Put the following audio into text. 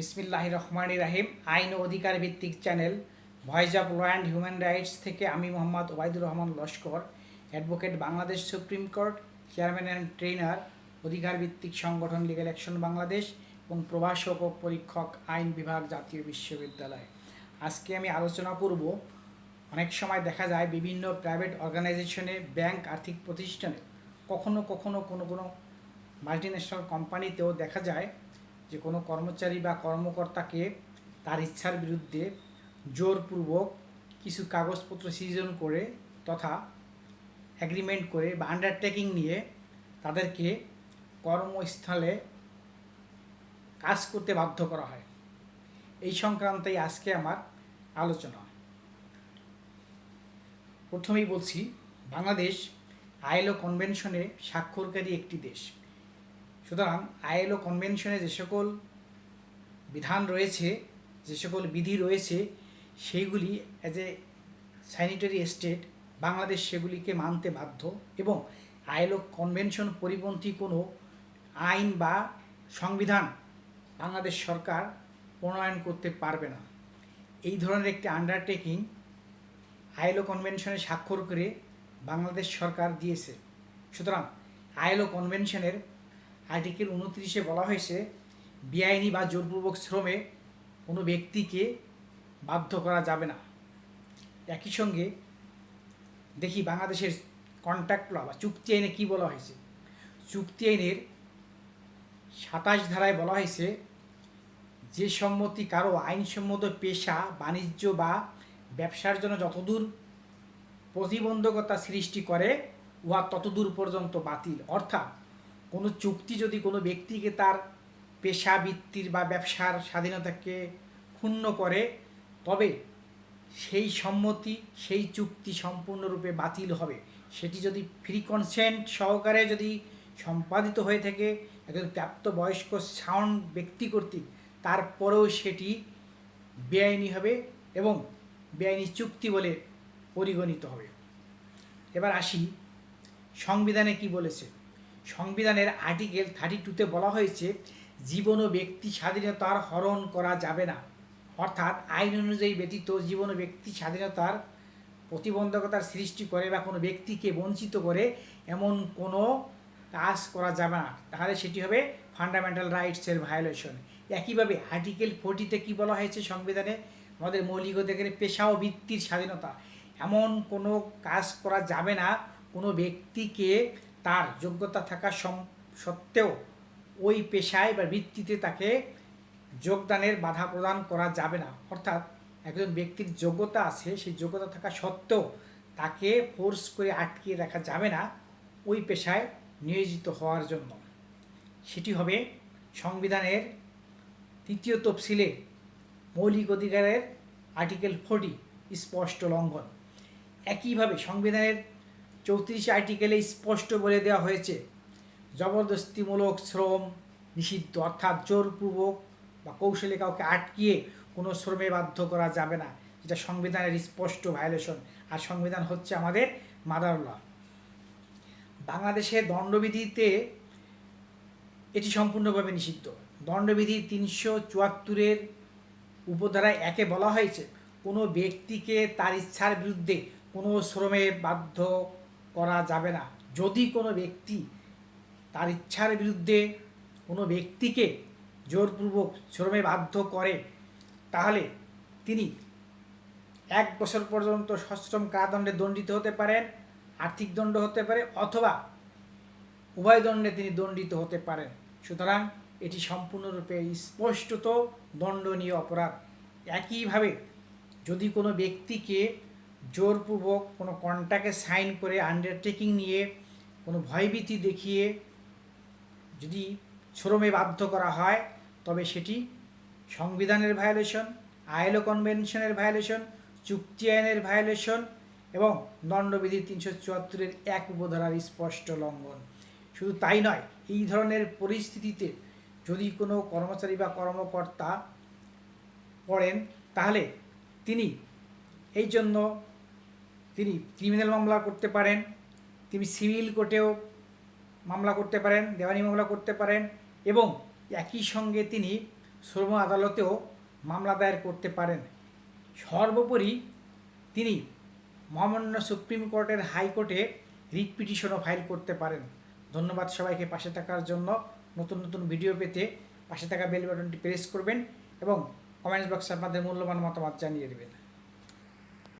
বিসমিল্লাহ রহমান রাহিম। আইন অধিকার ভিত্তিক channel, voice of law and human rights থেকে আমি Mohammad Obaidur Rahman Laskar, advocate Bangladesh supreme court, chairman and trainer অধিকার ভিত্তিক সংগঠন লিগাল অ্যাকশন বাংলাদেশ এবং প্রভাষক ও পরীক্ষক আইন বিভাগ জাতীয় বিশ্ববিদ্যালয়। আজকে আমি আলোচনা করব, অনেক সময় দেখা যায় বিভিন্ন প্রাইভেট অর্গানাইজেশনে ব্যাংক আর্থিক প্রতিষ্ঠানে কখনো কখনো কোনো কোনো মাল্টিন্যাশনাল কোম্পানিতেও দেখা যায় যে কোনো কর্মচারী বা কর্মকর্তাকে তার ইচ্ছার বিরুদ্ধে জোরপূর্বক কিছু কাগজপত্র সৃজন করে তথা অ্যাগ্রিমেন্ট করে বা আন্ডারটেকিং নিয়ে তাদেরকে কর্মস্থলে কাজ করতে বাধ্য করা হয়। এই সংক্রান্তেই আজকে আমার আলোচনা। প্রথমেই বলছি, বাংলাদেশ আইএলও কনভেনশনে স্বাক্ষরকারী একটি দেশ। সুতরাং আইএলও কনভেনশনে যে সকল বিধান রয়েছে, যে সকল বিধি রয়েছে, সেইগুলি as a signatory state Bangladesh সেগুলিকে মানতে বাধ্য এবং আইএলও কনভেনশন পরিপন্থী কোনো আইন বা সংবিধান বাংলাদেশ সরকার প্রণয়ন করতে পারবে না। এই ধরনের একটি আন্ডারটেকিং আইএলও কনভেনশনে স্বাক্ষর করে বাংলাদেশ সরকার দিয়েছে। সুতরাং আইএলও কনভেনশনের আর্টিকেল উনত্রিশে বলা হয়েছে, বেআইনি বা জোরপূর্বক শ্রমে কোনো ব্যক্তিকে বাধ্য করা যাবে না। একই সঙ্গে দেখি বাংলাদেশের কন্ট্রাক্ট ল বা চুক্তি আইনে কী বলা হয়েছে? চুক্তি আইনের সাতাশ ধারায় বলা হয়েছে, যে সম্মতি কারও আইনসম্মত পেশা, বাণিজ্য বা ব্যবসার জন্য যতদূর প্রতিবন্ধকতা সৃষ্টি করে, উহা ততদূর পর্যন্ত বাতিল। অর্থাৎ কোনো চুক্তি যদি কোনো ব্যক্তিকে তার পেশা, বৃত্তির বা ব্যবসার স্বাধীনতাকে ক্ষুণ্ণ করে, তবে সেই সম্মতি, সেই চুক্তি সম্পূর্ণরূপে বাতিল হবে। সেটি যদি ফ্রি কনসেন্ট সহকারে যদি সম্পাদিত হয়ে থাকে, একজন প্রাপ্তবয়স্ক সাউন্ড ব্যক্তি কর্তৃক, তারপরেও সেটি বেআইনি হবে এবং বেআইনি চুক্তি বলে পরিগণিত হবে। এবার আসি সংবিধানে কি বলেছে। সংবিধানের আর্টিকেল থার্টি টুতে বলা হয়েছে, জীবন ও ব্যক্তি স্বাধীনতার হরণ করা যাবে না। অর্থাৎ আইন অনুযায়ী ব্যতীত জীবন ও ব্যক্তি স্বাধীনতার প্রতিবন্ধকতার সৃষ্টি করে বা কোনো ব্যক্তিকে বঞ্চিত করে এমন কোনো কাজ করা যাবে না। তাহলে সেটি হবে ফান্ডামেন্টাল রাইটসের ভায়োলেশন একইভাবে আর্টিকেল ফোর্টিতে কি বলা হয়েছে সংবিধানে? আমাদের মৌলিক অধিকারের পেশা ও বৃত্তির স্বাধীনতা। এমন কোনো কাজ করা যাবে না, কোনো ব্যক্তিকে তার যোগ্যতা থাকা সত্ত্বেও ওই পেশায় বা বৃত্তিতে তাকে যোগদানের বাধা প্রদান করা যাবে না। অর্থাৎ একজন ব্যক্তির যোগ্যতা আছে, সেই যোগ্যতা থাকা সত্ত্বেও তাকে ফোর্স করে আটকিয়ে রাখা যাবে না ওই পেশায় নিয়োজিত হওয়ার জন্য। সেটি হবে সংবিধানের তৃতীয় তফসিলে মৌলিক অধিকারের আর্টিকেল ফোর্টি স্পষ্ট লঙ্ঘন। একইভাবে সংবিধানের চৌত্রিশ আর্টিকেলে স্পষ্ট বলে দেওয়া হয়েছে, জবরদস্তিমূলক শ্রম নিষিদ্ধ, অর্থাৎ জোরপূর্বক বা কৌশলে কাউকে আটকিয়ে কোনো শ্রমে বাধ্য করা যাবে না, যেটা সংবিধানের স্পষ্ট ভায়োলেশন আর সংবিধান হচ্ছে আমাদের মাদার ল বাংলাদেশের দণ্ডবিধিতে এটি সম্পূর্ণভাবে নিষিদ্ধ। দণ্ডবিধি তিনশো চুয়াত্তরের উপধারায় একে বলা হয়েছে, কোনো ব্যক্তিকে তার ইচ্ছার বিরুদ্ধে কোনো শ্রমে বাধ্য করা যাবে না। যদি কোনো ব্যক্তি তার ইচ্ছার বিরুদ্ধে কোনো ব্যক্তিকে জোরপূর্বক শ্রমে বাধ্য করে, তাহলে তিনি এক বছর পর্যন্ত সশ্রম কারাদণ্ডে দণ্ডিত হতে পারেন, আর্থিক দণ্ড হতে পারে, অথবা উভয় দণ্ডে তিনি দণ্ডিত হতে পারেন। সুতরাং এটি সম্পূর্ণরূপে স্পষ্টত দণ্ডনীয় অপরাধ। একইভাবে যদি কোনো ব্যক্তিকে জোরপূর্বক কোনো কন্ট্রাক্টে সাইন করে আন্ডারটেকিং নিয়ে কোনো ভয়ভীতি দেখিয়ে যদি শ্রমে বাধ্য করা হয়, তবে সেটি সংবিধানের ভায়োলেশন আইলো কনভেনশনের ভায়োলেশন চুক্তি আইনের ভায়োলেশন এবং দণ্ডবিধি তিনশো চুয়াত্তরের এক উপধারার স্পষ্ট লঙ্ঘন। শুধু তাই নয়, এই ধরনের পরিস্থিতিতে যদি কোনো কর্মচারী বা কর্মকর্তা পড়েন, তাহলে তিনি এই জন্য তিনি ক্রিমিনাল মামলা করতে পারেন, তিনি সিভিল কোর্টেও মামলা করতে পারেন, দেওয়ানি মামলা করতে পারেন এবং একই সঙ্গে তিনি শ্রম আদালতেও মামলা দায়ের করতে পারেন। সর্বোপরি তিনি মহামান্য সুপ্রিম কোর্টের হাইকোর্টে রিট পিটিশনও ফাইল করতে পারেন। ধন্যবাদ সবাইকে পাশে থাকার জন্য। নতুন নতুন ভিডিও পেতে পাশে থাকা বেল বাটনটি প্রেস করবেন এবং কমেন্টস বক্সে আপনাদের মূল্যবান মতামত জানিয়ে দেবেন।